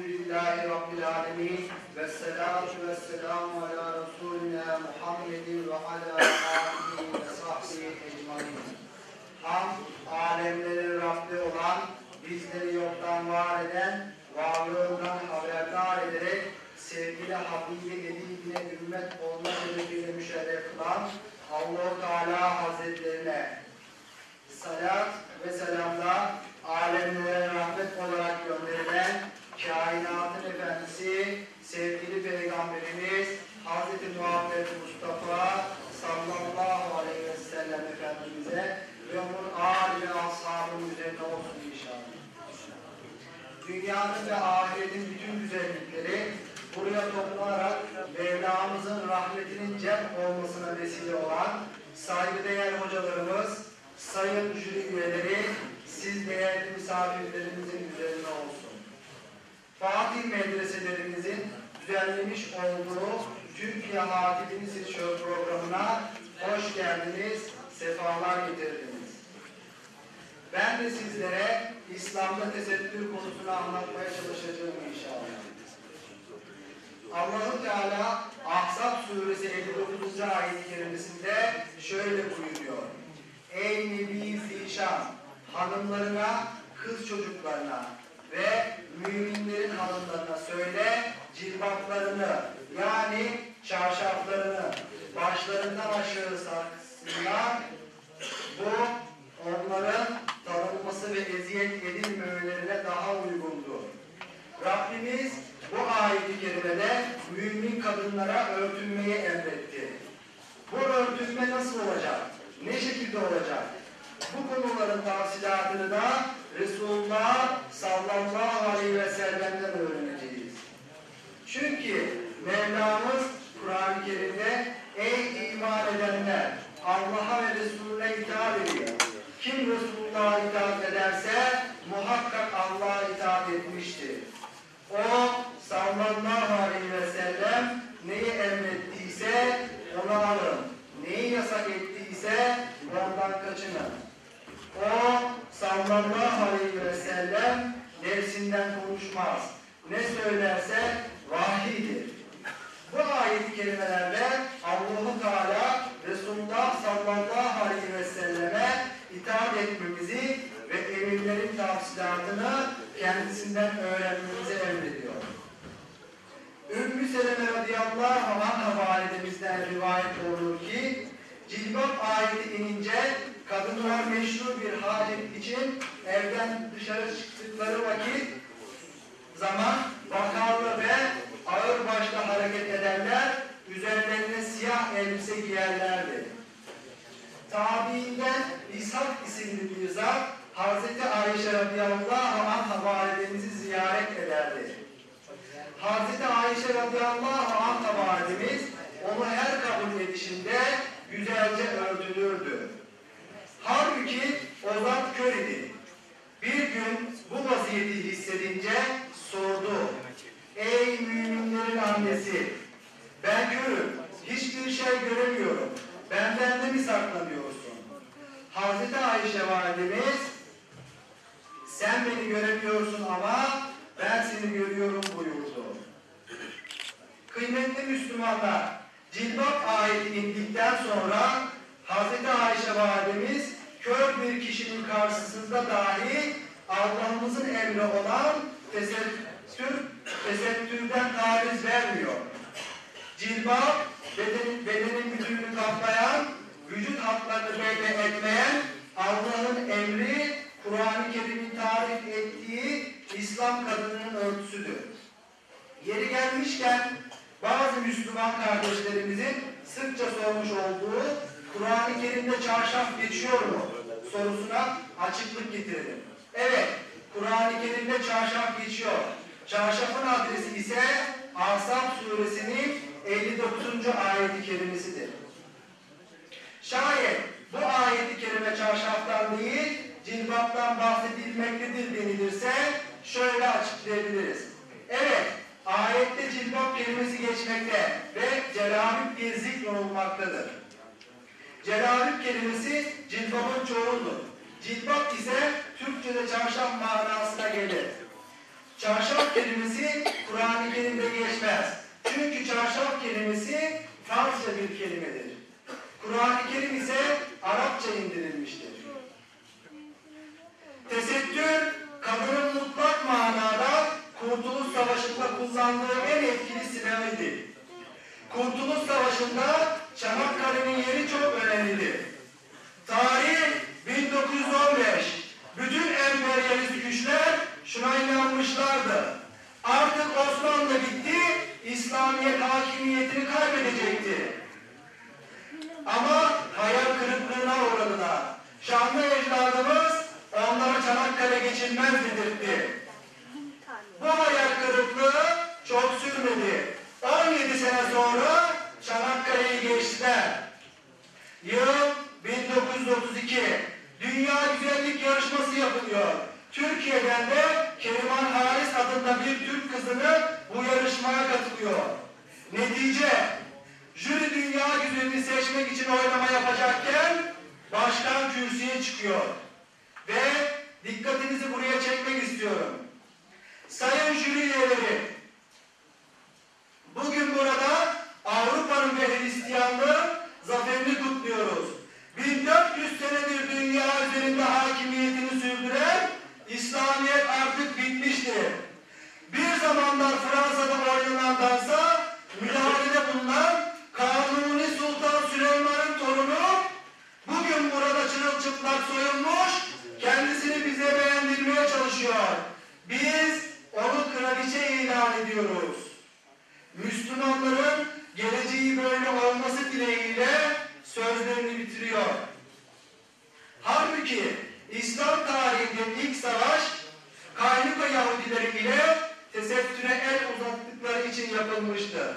Elhamdülillahi Rabbil alemin. Ve salatu ve selamu ala Resulina Muhammedin ve ala alihi ve sahbihi ecmain. Ham, alemlerin Rabbi olan, bizleri yoktan var eden, varlığından haberdar ederek, sevgili Habibi Edibine ümmet olma sebebiyle müşerref kılan allah Teala Hazretlerine salat ve selamlar alemlere rahmet olarak gönderilen kainatın efendisi sevgili peygamberimiz Hz. Muhammed Mustafa sallallahu aleyhi ve sellem efendimize ve onun âli ve ashabının üzerine olsun inşallah. Dünyanın ve ahiretin bütün güzellikleri buraya toplanarak Mevlamızın rahmetinin cem olmasına vesile olan saygıdeğer hocalarımız, sayın jüri üyeleri, siz değerli misafirlerimizin. Fatih medreselerimizin düzenlemiş olduğu Türkiye Hatibini Seçiyor programına hoş geldiniz, sefalar getirdiniz. Ben de sizlere İslam'da tesettür konusunu anlatmaya çalışacağım inşallah. allah Teala Ahzab suresi 59. ayet-i kerimesinde şöyle buyuruyor. Ey Nebi Zişan, hanımlarına, kız çocuklarına ve müminlerin hanımlarına söyle cilbaplarını yani çarşaflarını başlarından aşağı saksınlar. Bu onların tanınması ve eziyet edilmemelerine daha uygundur. Rabbimiz bu ayet-i kerimede mümin kadınlara örtünmeyi emretti. Bu örtünme nasıl olacak? Ne şekilde olacak? Bu konuların tafsilatını da Resulullah sallallahu aleyhi ve sellem'den öğreneceğiz. Çünkü Mevlamız Kur'an-ı Kerim'de ey iman edenler Allah'a ve Resulüne itaat ediyor. Kim Resulullah'a itaat ederse muhakkak Allah'a itaat etmiştir. O sallallahu aleyhi ve sellem neyi emrettiyse onu alın. Neyi yasak ettiyse ondan kaçının. O sallallahu aleyhi ve sellem nefsinden konuşmaz. Ne söylerse vahiydir. Bu ayet-i kerimelerde Allah-u Teala Resulullah sallallahu aleyhi ve selleme itaat etmemizi ve emirlerin tafsilatını kendisinden öğrenmemizi emrediyor. Ümmü Seleme radıyallahu anha validemizden rivayet olunur ki cilbap ayeti inince kadınlar meşru bir hacet için evden dışarı çıktıkları vakit zaman vakarlı ve ağır başlı hareket ederler, üzerlerine siyah elbise giyerlerdi. Tabiinden İshak isimli bir zat Hazreti Ayşe radıyallahu anha validemizi ziyaret ederdi. Hazreti Ayşe radıyallahu anha validemiz onu her kabul edişinde güzelce örtülürdü. Halbuki o zat kör idi. Gün bu vaziyeti hissedince sordu. Ey müminlerin annesi, ben körüm, hiçbir şey göremiyorum. Benden de mi saklanıyorsun? Hazreti Ayşe validemiz, sen beni göremiyorsun ama ben seni görüyorum buyurdu. Kıymetli Müslümanlar, cilbap ayeti indikten sonra Hazreti Ayşe validemiz kör bir kişinin karşısında dahi Allah'ımızın emri olan tesettür, tesettürden taviz vermiyor. Cilbap bedenin, bedenin bütününü kaplayan, vücut hatlarını belli etmeyen Allah'ın emri Kur'an-ı Kerim'in tarif ettiği İslam kadınının örtüsüdür. Yeri gelmişken bazı Müslüman kardeşlerimizin sıkça sormuş olduğu Kur'an-ı Kerim'de çarşaf geçiyor mu sorusuna açıklık getirelim. Evet, Kur'an-ı Kerim'de çarşaf geçiyor. Çarşafın adresi ise Asaf suresinin 59. ayeti kerimesidir. Şayet bu ayeti kerime çarşaftan değil, cilbaptan bahsedilmektedir denilirse şöyle açıklayabiliriz. Evet, ayette cilbap kelimesi geçmekte ve celalük diye zikrolunmaktadır. Celalük kelimesi cilbabın çoğuldur. Cilbap ise Türkçe'de çarşaf manasına gelir. Çarşaf kelimesi Kur'an-ı Kerim'de geçmez. Çünkü çarşaf kelimesi Farsça bir kelimedir. Kur'an-ı Kerim ise Arapça indirilmiştir. Tesettür, kadının mutlak manada Kurtuluş Savaşı'nda kullandığı en etkili silahıydı. Kurtuluş Savaşı'nda Çanakkale'nin yeri çok önemlidir. Tarih 1915. Bütün emperyalist güçler şuna inanmışlardı. Artık Osmanlı bitti, İslamiyet hakimiyetini kaybedecekti. Ama hayal kırıklığına uğradılar. Şanlı ecdadımız onlara Çanakkale geçilmez dedirtti. Bu hayal kırıklığı çok sürmedi. 17 sene sonra Çanakkale'yi geçtiler. Yıl 1932. Dünya Güzellik Yarışması yapılıyor. Türkiye'den de Keriman Haris adında bir Türk kızını bu yarışmaya katılıyor. Netice, jüri dünya güzelini seçmek için oylama yapacakken başkan kürsüye çıkıyor. Ve dikkatinizi buraya çekmek istiyorum. Sayın jüri üyeleri, bugün burada Avrupa'nın ve Hristiyanlığın zaferini kutluyoruz. 1400 senedir dünya üzerinde hakimiyetini sürdüren İslamiyet artık bitmiştir. Bir zamanlar Fransa'da oynanandansa müdahalede bulunan Kanuni Sultan Süleyman'ın torunu bugün burada çırılçıplak soyulmuş, kendisini bize beğendirmeye çalışıyor. Biz onu kraliçe ilan ediyoruz. Müslümanların geleceği böyle olması dileğiyle sözlerini bitiriyor. Halbuki İslam tarihinde ilk savaş Kaynuka Yahudileri ile tesettüre el uzattıkları için yapılmıştı.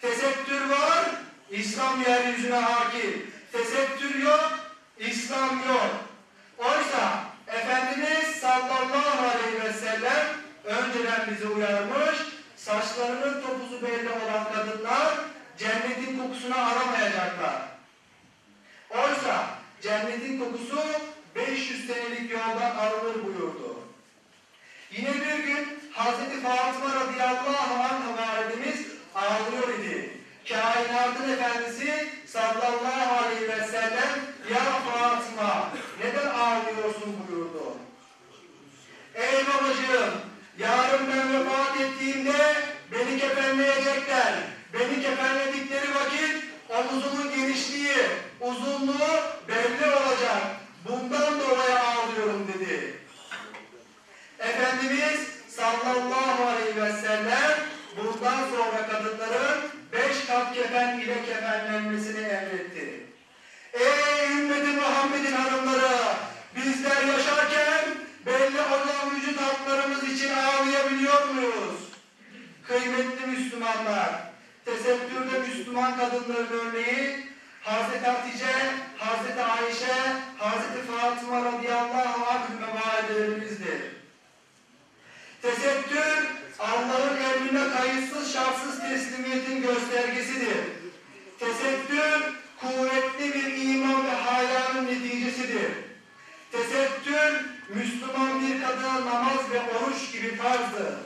Tesettür var, İslam yeryüzüne hakim. Tesettür yok, İslam yok. Oysa Efendimiz sallallahu aleyhi ve sellem önceden bizi uyarmış, saçlarının topuzu belli olan kadınlar cennetin kokusunu aramayacaklar. Oysa cennetin kokusu 500 senelik yoldan alınır buyurdu. Yine bir gün Hazreti Fatıma radıyallahu anh validemiz ağlıyor idi. Kainatın efendisi sallallahu aleyhi ve sellem ya Fatıma neden ağlıyorsun buyurdu. Ey babacığım yarın ben vefat ettiğimde beni kefenleyecekler. Beni kefenledikleri vakit omuzumun genişliği, uzunluğu belli olacak. Bundan dolayı ağlıyorum dedi. Efendimiz sallallahu aleyhi ve sellem bundan sonra kadınların beş kat kefen ile kefenlenmesini emretti. Ey ümmeti Muhammed'in hanımları! Bizler yaşarken belli olan vücut hatlarımız için ağlayabiliyor muyuz? Kıymetli Müslümanlar, tesettürde Müslüman kadınların örneği Hazreti Hatice, Hazreti Ayşe, Hazreti Fatıma radıyallahu anh validelerimizdir. Tesettür, Allah'ın emrine kayıtsız şartsız teslimiyetin göstergesidir. Tesettür, kuvvetli bir iman ve hayanın neticesidir. Tesettür, Müslüman bir kadına namaz ve oruç gibi farzdır.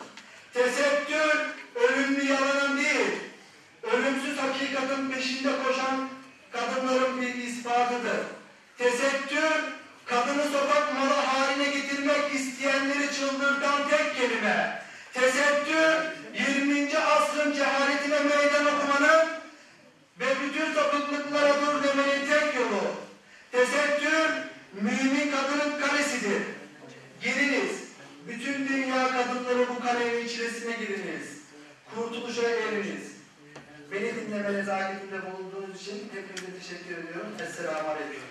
Kurtuluşa eriniz. Beni dinleme nezaketinde bulunduğunuz için hepinize teşekkür ediyorum. Esselamu Aleyküm.